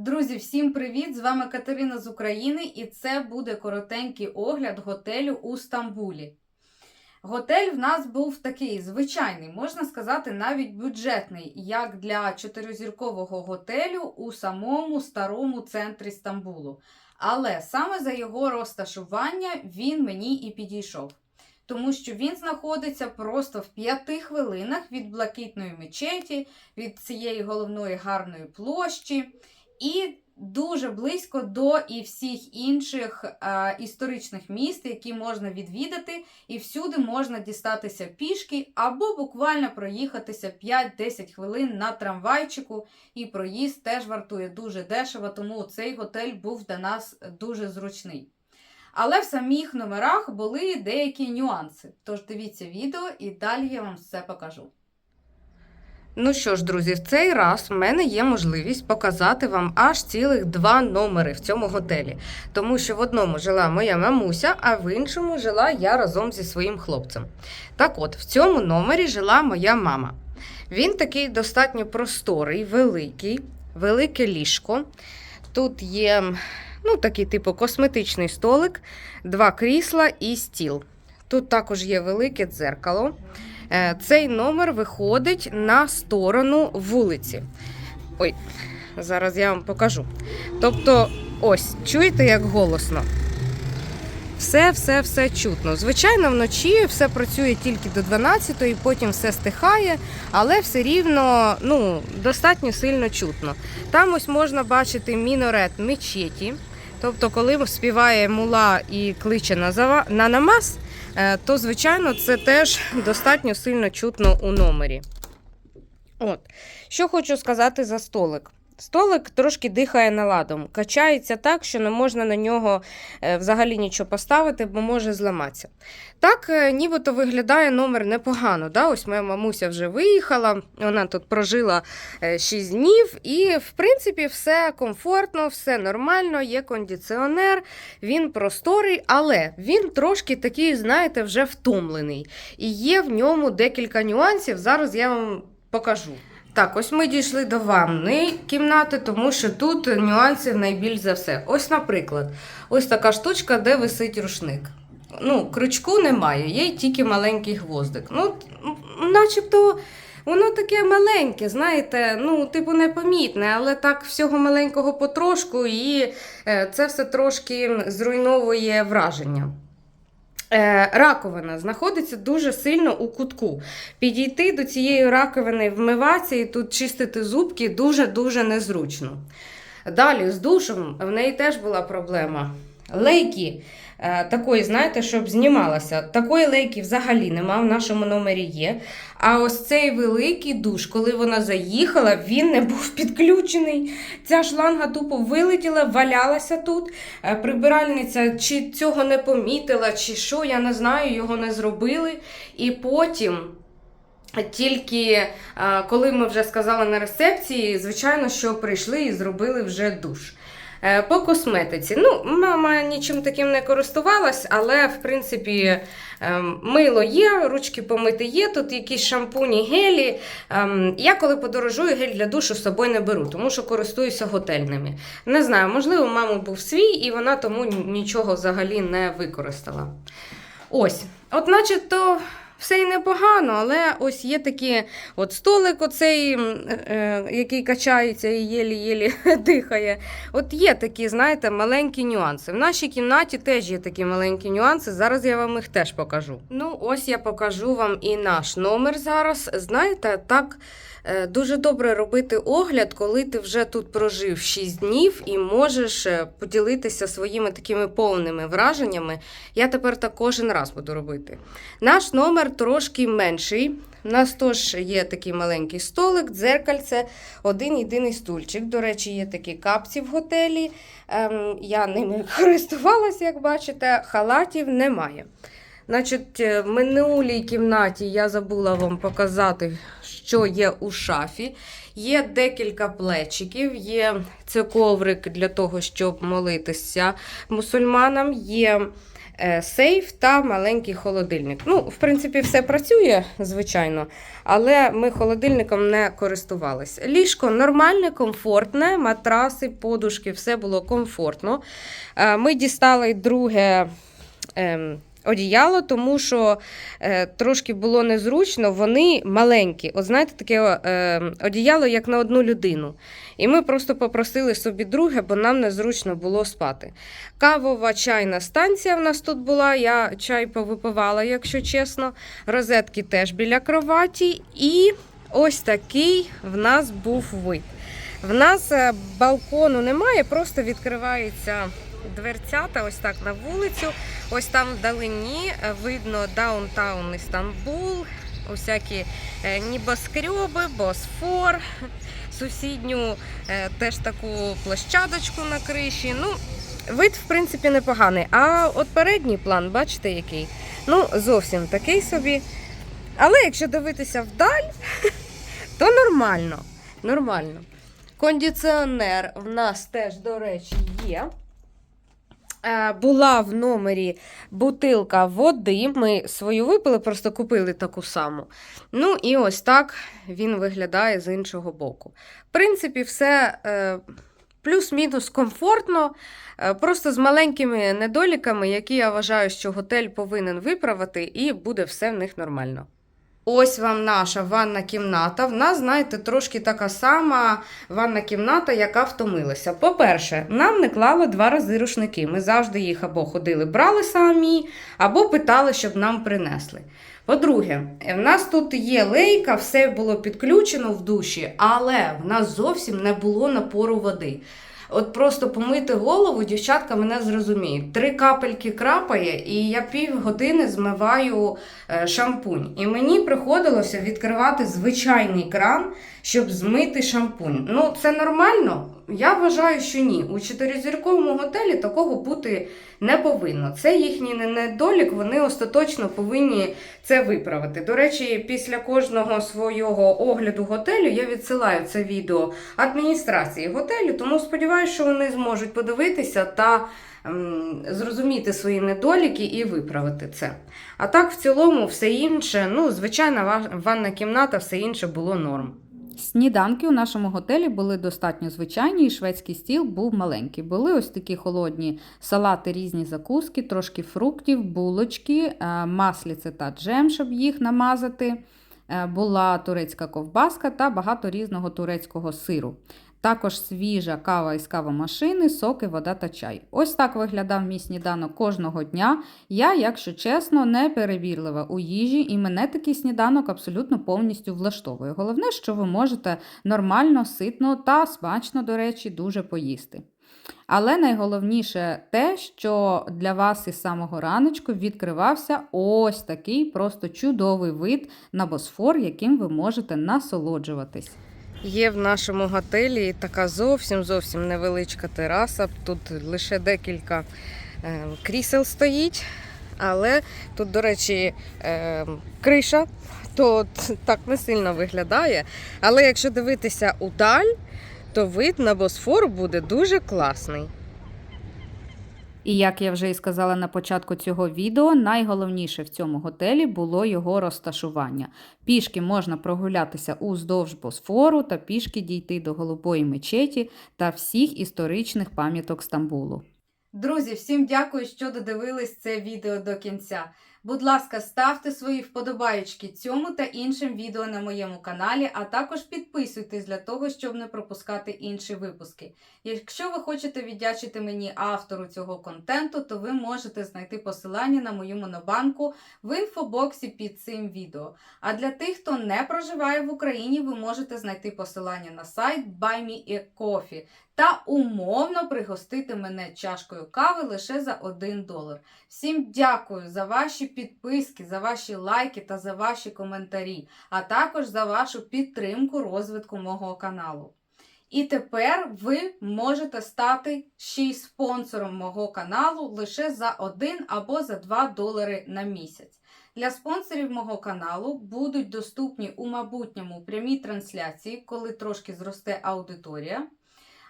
Друзі, всім привіт! З вами Катерина з України, і це буде коротенький огляд готелю у Стамбулі. Готель в нас був такий звичайний, можна сказати, навіть бюджетний, як для чотиризіркового готелю у самому старому центрі Стамбулу. Але саме за його розташування він мені і підійшов. Тому що він знаходиться просто в п'яти хвилинах від блакитної мечеті, від цієї головної гарної площі і дуже близько до і всіх інших е, історичних міст, які можна відвідати, і всюди можна дістатися пішки або буквально проїхатися 5-10 хвилин на трамвайчику. І проїзд теж вартує дуже дешево, тому цей готель був для нас дуже зручний. Але в самих номерах були деякі нюанси. Тож дивіться відео і далі я вам все покажу. Ну що ж, друзі, в цей раз в мене є можливість показати вам аж цілих два номери в цьому готелі. Тому що в одному жила моя мамуся, а в іншому жила я разом зі своїм хлопцем. Так от, в цьому номері жила моя мама. Він такий достатньо просторий, великий, велике ліжко. Тут є ну, такий типу косметичний столик, два крісла і стіл. Тут також є велике дзеркало. Е, Цей номер виходить на сторону вулиці. Ой, зараз я вам покажу. Тобто, ось, чуєте, як голосно? Все, все, все чутно. Звичайно, вночі все працює тільки до 12-ї, потім все стихає, але все рівно ну, достатньо сильно чутно. Там ось можна бачити мінорет мечеті. Тобто, коли співає мула і кличе на, намаз, то, звичайно, це теж достатньо сильно чутно у номері. От. Що хочу сказати за столик. Столик трошки дихає наладом, качається так, що не можна на нього е, взагалі нічого поставити, бо може зламатися. Так, е, нібито виглядає номер непогано. Да? Ось моя мамуся вже виїхала, вона тут прожила 6 днів, і, в принципі, все комфортно, все нормально, є кондиціонер, він просторий, але він трошки такий, знаєте, вже втомлений. І є в ньому декілька нюансів. Зараз я вам покажу. Так, ось ми дійшли до ванної кімнати, тому що тут нюансів найбільш за все. Ось, наприклад, ось така штучка, де висить рушник. Ну, крючку немає, є тільки маленький гвоздик. Ну, начебто. Воно таке маленьке, знаєте, ну, типу, непомітне, але так всього маленького потрошку, і е, це все трошки зруйновує враження. Е, Раковина знаходиться дуже сильно у кутку. Підійти до цієї раковини, вмиватися і тут чистити зубки дуже-дуже незручно. Далі з душем в неї теж була проблема. Лейки такої, знаєте, щоб знімалася. Такої лейки взагалі нема, в нашому номері є. А ось цей великий душ, коли вона заїхала, він не був підключений. Ця шланга тупо вилетіла, валялася тут. Е, Прибиральниця чи цього не помітила, чи що, я не знаю, його не зробили. І потім. Тільки е, коли ми вже сказали на рецепції, звичайно, що прийшли і зробили вже душ. Е, По косметиці. Ну, мама нічим таким не користувалась, але в принципі ем, мило є, ручки помити є, тут якісь шампуні, гелі. Ем, Я коли подорожую, гель для душу з собою не беру, тому що користуюся готельними. Не знаю, можливо, у мами був свій, і вона тому нічого взагалі не використала. Ось, от начебто. Все і непогано, але ось є такі от столик, оцей, е, який качається і єлі-єлі дихає. От є такі, знаєте, маленькі нюанси. В нашій кімнаті теж є такі маленькі нюанси. Зараз я вам їх теж покажу. Ну, ось я покажу вам і наш номер зараз. Знаєте, так е, дуже добре робити огляд, коли ти вже тут прожив 6 днів і можеш е, поділитися своїми такими повними враженнями. Я тепер так кожен раз буду робити. Наш номер трошки менший. У нас теж є такий маленький столик, дзеркальце, один єдиний стульчик. До речі, є такі капці в готелі. Ем, я ними користувалася, як бачите, халатів немає. Значить, е, в минулій кімнаті я забула вам показати, що є у шафі. Є декілька плечиків, є це коврик для того, щоб молитися мусульманам. Є е, сейф та маленький холодильник. Ну, в принципі, все працює, звичайно, але ми холодильником не користувалися. Ліжко нормальне, комфортне, матраси, подушки, все було комфортно. Е, Ми дістали друге. Одіяло, тому що е, трошки було незручно, вони маленькі. От знаєте, таке е, одіяло, як на одну людину. І ми просто попросили собі друге, бо нам незручно було спати. Кавова чайна станція в нас тут була. Я чай повипивала, якщо чесно. Розетки теж біля кроваті. І ось такий в нас був вид. В нас е, балкону немає, просто відкривається дверцята ось так на вулицю. Ось там вдалині е, видно даунтаун Істамбул, усякі е, небоскреби, босфор, сусідню е, теж таку площадочку на криші. Ну, вид, в принципі, непоганий. А от передній план, бачите, який? Ну, зовсім такий собі. Але якщо дивитися вдаль, то нормально. Нормально. Кондиціонер в нас теж, до речі, є. Е, Була в номері бутилка води. Ми свою випили, просто купили таку саму. Ну і ось так він виглядає з іншого боку. В принципі, все е, плюс-мінус комфортно, е, просто з маленькими недоліками, які я вважаю, що готель повинен виправити, і буде все в них нормально. Ось вам наша ванна кімната. В нас, знаєте, трошки така сама ванна кімната, яка втомилася. По-перше, нам не клали два рази рушники. Ми завжди їх або ходили, брали самі, або питали, щоб нам принесли. По-друге, в нас тут є лейка, все було підключено в душі, але в нас зовсім не було напору води. От просто помити голову, дівчатка мене зрозуміють. Три капельки крапає, і я півгодини змиваю е, шампунь. І мені приходилося відкривати звичайний кран, щоб змити шампунь. Ну, це нормально? Я вважаю, що ні. У чотиризірковому готелі такого бути не повинно. Це їхній недолік, вони остаточно повинні це виправити. До речі, після кожного свого огляду готелю я відсилаю це відео адміністрації готелю, тому сподіваюся, що вони зможуть подивитися та ем, зрозуміти свої недоліки і виправити це. А так, в цілому, все інше, ну, звичайна ванна кімната, все інше було норм. Сніданки у нашому готелі були достатньо звичайні, і шведський стіл був маленький. Були ось такі холодні салати, різні закуски, трошки фруктів, булочки, е, масліце та джем, щоб їх намазати. Е, Була турецька ковбаска та багато різного турецького сиру. Також свіжа кава із кавомашини, соки, вода та чай. Ось так виглядав мій сніданок кожного дня. Я, якщо чесно, не перевірлива у їжі, і мене такий сніданок абсолютно повністю влаштовує. Головне, що ви можете нормально, ситно та смачно, до речі, дуже поїсти. Але найголовніше те, що для вас із самого раночку відкривався ось такий просто чудовий вид на босфор, яким ви можете насолоджуватись. Є в нашому готелі така зовсім зовсім невеличка тераса. Тут лише декілька е, крісел стоїть, але тут, до речі, е, криша, то так не сильно виглядає. Але якщо дивитися удаль, то вид на Босфор буде дуже класний. І як я вже і сказала на початку цього відео, найголовніше в цьому готелі було його розташування. Пішки можна прогулятися уздовж Босфору та пішки дійти до Голубої мечеті та всіх історичних пам'яток Стамбулу. Друзі, всім дякую, що додивились це відео до кінця. Будь ласка, ставте свої вподобаєчки цьому та іншим відео на моєму каналі, а також підписуйтесь для того, щоб не пропускати інші випуски. Якщо ви хочете віддячити мені автору цього контенту, то ви можете знайти посилання на мою монобанку в інфобоксі під цим відео. А для тих, хто не проживає в Україні, ви можете знайти посилання на сайт Buy Me a Coffee та умовно пригостити мене чашкою кави лише за 1 долар. Всім дякую за ваші підписки, за ваші лайки та за ваші коментарі, а також за вашу підтримку розвитку мого каналу. І тепер ви можете стати ще й спонсором мого каналу лише за 1 або за 2 долари на місяць. Для спонсорів мого каналу будуть доступні у майбутньому прямі трансляції, коли трошки зросте аудиторія.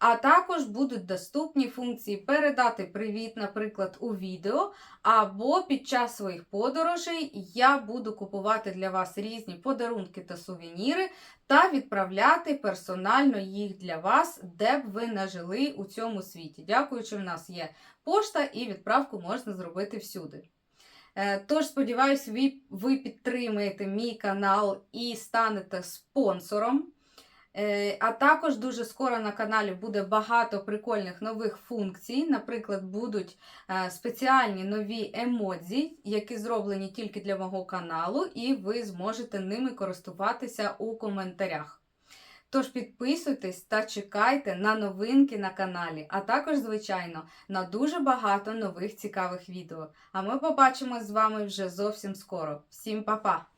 А також будуть доступні функції передати привіт, наприклад, у відео, або під час своїх подорожей я буду купувати для вас різні подарунки та сувеніри та відправляти персонально їх для вас, де б ви не жили у цьому світі. Дякуючи, в нас є пошта і відправку можна зробити всюди. Е, Тож, сподіваюсь, ви, ви підтримаєте мій канал і станете спонсором. Е, А також дуже скоро на каналі буде багато прикольних нових функцій. Наприклад, будуть е, спеціальні нові емодзі, які зроблені тільки для мого каналу, і ви зможете ними користуватися у коментарях. Тож підписуйтесь та чекайте на новинки на каналі, а також, звичайно, на дуже багато нових цікавих відео. А ми побачимось з вами вже зовсім скоро. Всім па-па!